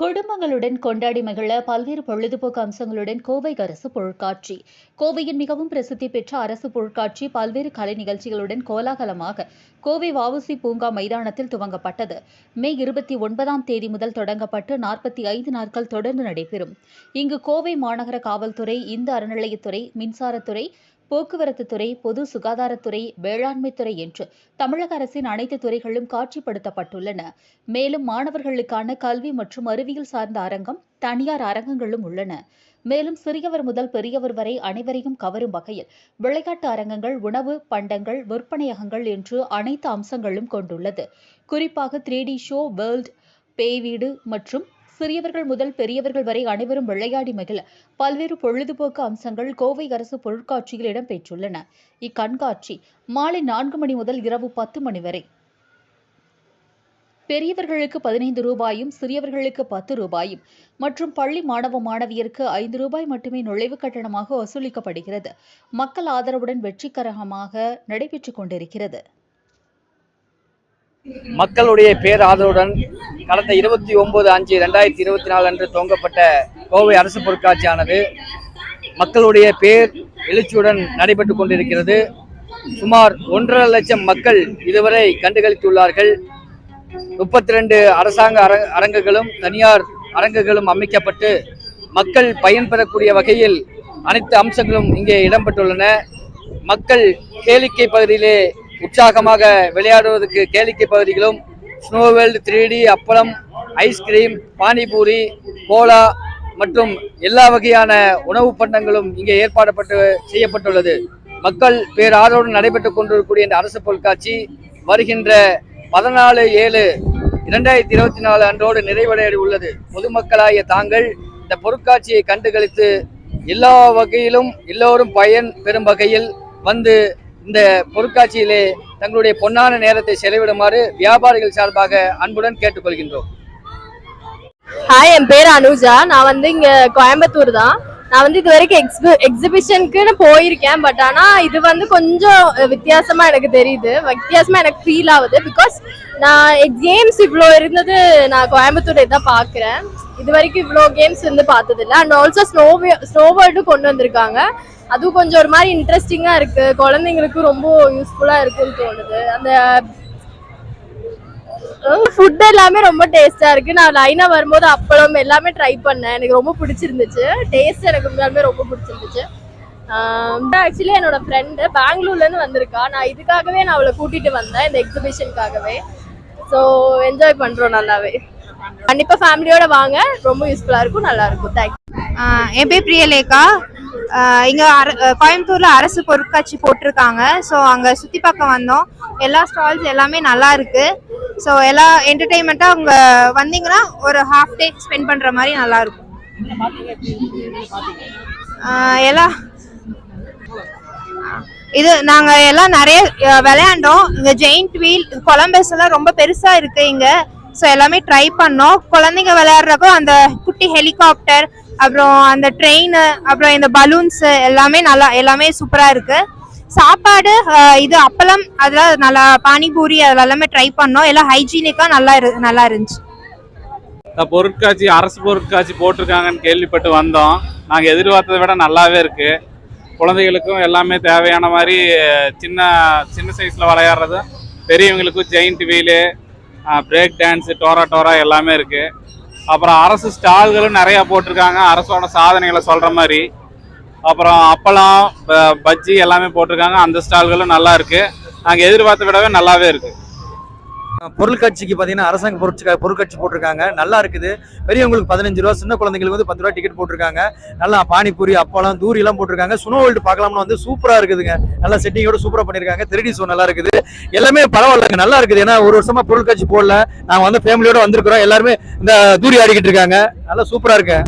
குடும்பங்களுடன் கொண்டாடி மகிழ பல்வேறு பொழுதுபோக்கு அம்சங்களுடன் கோவை அரசு பொருட்காட்சி. கோவையின் மிகவும் பிரசித்தி பெற்ற அரசு பொருட்காட்சி பல்வேறு கலை நிகழ்ச்சிகளுடன் கோலாகலமாக கோவை வாவுசி பூங்கா மைதானத்தில் துவங்கப்பட்டது. மே இருபத்தி ஒன்பதாம் தேதி முதல் தொடங்கப்பட்டு நாற்பத்தி ஐந்து நாட்கள் தொடர்ந்து நடைபெறும். இங்கு கோவை மாநகர காவல்துறை இந்து அறநிலையத்துறை மின்சாரத்துறை போக்குவரத்து துறை பொது சுகாதாரத்துறை வேளாண்மை துறை என்று தமிழக அரசின் அனைத்து துறைகளும் காட்சிப்படுத்தப்பட்டுள்ளன. மேலும் மாணவர்களுக்கான கல்வி மற்றும் அறிவியல் சார்ந்த அரங்கம் தனியார் அரங்கங்களும் உள்ளன. மேலும் சிறியவர் முதல் பெரியவர் வரை அனைவரையும் கவரும் வகையில் விளையாட்டு அரங்கங்கள் உணவு பண்டங்கள் விற்பனையகங்கள் என்று அனைத்து அம்சங்களும் கொண்டுள்ளது. குறிப்பாக த்ரீ டி ஷோ வேர்ல்ட் பேய் வீடு மற்றும் சிறியவர்கள் முதல் பெரியவர்கள் வரை அனைவரும் விளையாடி மகிழ பல்வேறு பொழுதுபோக்கு அம்சங்கள் கோவை அரசு பொருட்காட்சியில் இடம்பெற்றுள்ளன. இக்கண்காட்சி மாலை நான்கு மணி முதல் இரவு பத்து மணி வரை. பெரியவர்களுக்கு பதினைந்து ரூபாயும் சிறியவர்களுக்கு பத்து ரூபாயும் மற்றும் பள்ளி மாணவ மாணவியருக்கு ஐந்து ரூபாய் மட்டுமே நுழைவுக் கட்டணமாக வசூலிக்கப்படுகிறது. மக்கள் ஆதரவுடன் வெற்றிகரமாக நடைபெற்றுக் கொண்டிருக்கிறது. மக்களுடைய பேராதரவுடன் கடந்த இருபத்தி ஒன்பது அஞ்சு ரெண்டாயிரத்தி இருபத்தி நாலு அன்று துவங்கப்பட்ட கோவை அரசு பொருட்காட்சியானது மக்களுடைய பேர் எழுச்சியுடன் நடைபெற்றுக் கொண்டிருக்கிறது. சுமார் ஒன்றரை லட்சம் மக்கள் இதுவரை கண்டுகளித்துள்ளார்கள். முப்பத்தி ரெண்டு அரசாங்க அர அரங்குகளும் தனியார் அரங்குகளும் அமைக்கப்பட்டு மக்கள் பயன்பெறக்கூடிய வகையில் அனைத்து அம்சங்களும் இங்கே இடம்பெற்றுள்ளன. மக்கள் கேளிக்கை பகுதியிலே உற்சாகமாக விளையாடுவதற்கு கேளிக்கை பகுதிகளும் ஸ்னோவேல்டு த்ரீ டி அப்பளம் ஐஸ்கிரீம் பானிபூரி கோலா மற்றும் எல்லா வகையான உணவுப் பண்டங்களும் இங்கே ஏற்பாடப்பட்டு செய்யப்பட்டுள்ளது. மக்கள் பேராதரவுடன் நடைபெற்றுக் கொண்டிருக்கக்கூடிய இந்த அரசு பொருட்காட்சி வருகின்ற பதினாலு ஏழு இரண்டாயிரத்தி இருபத்தி நாலு அன்றோடு நிறைவடைய உள்ளது பொதுமக்களாகிய தாங்கள் இந்த பொருட்காட்சியை கண்டுகளித்து எல்லா வகையிலும் எல்லோரும் பயன் பெறும் வகையில் வந்து இந்த பொருட்காட்சியிலே தங்களுடைய பொன்னான நேரத்தை செலவிடுமாறு வியாபாரிகள் சார்பாக அன்புடன் கேட்டுக்கொள்கின்றோம். ஹாய் என் பேர் அனுஜா. நான் வந்து இங்க கோயம்புத்தூர் தான். நான் வந்து இது வரைக்கும் எக்ஸ்பி எக்ஸிபிஷனுக்குன்னு போயிருக்கேன் பட் ஆனா இது வந்து கொஞ்சம் வித்தியாசமா எனக்கு தெரியுது. வித்தியாசமா எனக்கு ஃபீல் ஆகுது. பிகாஸ் நான் கேம்ஸ் இவ்வளோ இருந்தது நான் கோயம்புத்தூர் தான் பார்க்குறேன். இது வரைக்கும் இவ்வளோ கேம்ஸ் வந்து பார்த்ததில்ல. அண்ட் ஆல்சோ ஸ்னோ ஸ்னோ வேர்ல்டும் கொண்டு வந்திருக்காங்க. அதுவும் கொஞ்சம் ஒரு மாதிரி இன்ட்ரெஸ்டிங்காக இருக்கு. குழந்தைங்களுக்கும் ரொம்ப யூஸ்ஃபுல்லாக இருக்குன்னு தோணுது. அந்த ஃபுட் எல்லாமே ரொம்ப டேஸ்டாக இருக்கு. நான் லைனாக வரும்போது அப்பளம் எல்லாமே ட்ரை பண்ணேன். எனக்கு ரொம்ப பிடிச்சிருந்துச்சு. டேஸ்ட் எனக்கு உண்மையாலுமே ரொம்ப பிடிச்சிருந்துச்சு. ஆக்சுவலி என்னோட ஃப்ரெண்டு பெங்களூர்லேருந்து வந்திருக்கா. நான் இதுக்காகவே நான் அவளை கூட்டிகிட்டு வந்தேன் இந்த எக்ஸிபிஷனுக்காகவே ஸோ என்ஜாய் பண்ணுறோம் நல்லாவே. கண்டிப்பா ஃபேமிலியோட வாங்க. ரொம்ப யூஸ்ஃபுல்லா இருக்கும் நல்லா இருக்கும். தேங்க்யூ ஆஹ் என் பேர் பிரியலேகா. இங்கே இங்க அர- கோயம்புத்தூரில் கோயம்புத்தூர்ல அரசு பொருட்காட்சி போட்டிருக்காங்க. ஸோ அங்க சுத்தி பார்க்க வந்தோம். எல்லா ஸ்டால்ஸ் எல்லாமே நல்லா இருக்கு. ஸோ எல்லா என்டர்டெயின்மெண்ட்டா அவங்க வந்தீங்கன்னா ஒரு ஹாஃப் டே ஸ்பெண்ட் பண்ற மாதிரி நல்லா இருக்கும். எல்லா இது நாங்க எல்லாம் நிறைய விளையாண்டோம். இங்க ஜெயிண்ட் வீல் கொலம்பஸ் எல்லாம் ரொம்ப பெருசா இருக்கு இங்க. ஸோ எல்லாமே ட்ரை பண்ணோம். குழந்தைங்க விளையாடுறப்போ அந்த குட்டி ஹெலிகாப்டர் அப்புறம் அந்த ட்ரெயின் அப்புறம் இந்த பலூன்ஸு எல்லாமே நல்லா எல்லாமே சூப்பராக இருக்குது சாப்பாடு இது அப்பளம் அதெல்லாம் நல்லா பானிபூரி அதில் எல்லாமே ட்ரை பண்ணோம். எல்லாம் ஹைஜீனிக்காக நல்லா இரு நல்லா இருந்துச்சு. பொருட்காட்சி அரசு பொருட்காட்சி போட்டிருக்காங்கன்னு கேள்விப்பட்டு வந்தோம். நாங்கள் எதிர்பார்த்ததை விட நல்லாவே இருக்கு. குழந்தைகளுக்கும் எல்லாமே தேவையான மாதிரி சின்ன சின்ன சைஸில் விளையாடுறது பெரியவங்களுக்கும் ஜெயிண்ட் வீலு பிரேக் டான்ஸு டோரா டோரா எல்லாமே இருக்குது அப்புறம் அரசு ஸ்டால்களும் நிறையா போட்டிருக்காங்க. அரசோட சாதனைகளை சொல்கிற மாதிரி. அப்புறம் அப்பளம் ப- பஜ்ஜி எல்லாமே போட்டிருக்காங்க. அந்த ஸ்டால்களும் நல்லா இருக்குது நாங்கள் எதிர்பார்த்த விடவே நல்லாவே இருக்குது பொருட்காட்சிக்கு பார்த்தீங்கன்னா அரசாங்க பொருட்கா பொருட்காட்சி போட்டிருக்காங்க. நல்லா இருக்குது. பெரியவங்களுக்கு பதினஞ்சு ரூபா சின்ன குழந்தைங்களுக்கு வந்து பத்து ரூபா டிக்கெட் போட்டிருக்காங்க. நல்லா பானிபூரி அப்பளம் தூரிலாம் போட்டிருக்காங்க. சுனோ வேல்டு பார்க்கலாம்னு வந்து சூப்பராக இருக்குதுங்க. நல்லா செட்டிங்கோட சூப்பராக பண்ணியிருக்காங்க திருடி ஷோ நல்லா இருக்குது. எல்லாமே பரவாயில்லைங்க. நல்லா இருக்குது. ஏன்னா ஒரு வருஷமா பொருட்காட்சி போடல. நாங்கள் வந்து ஃபேமிலியோட வந்திருக்கிறோம். எல்லாருமே இந்த தூரி ஆடிக்கிட்டு இருக்காங்க. நல்லா சூப்பராக இருக்கு.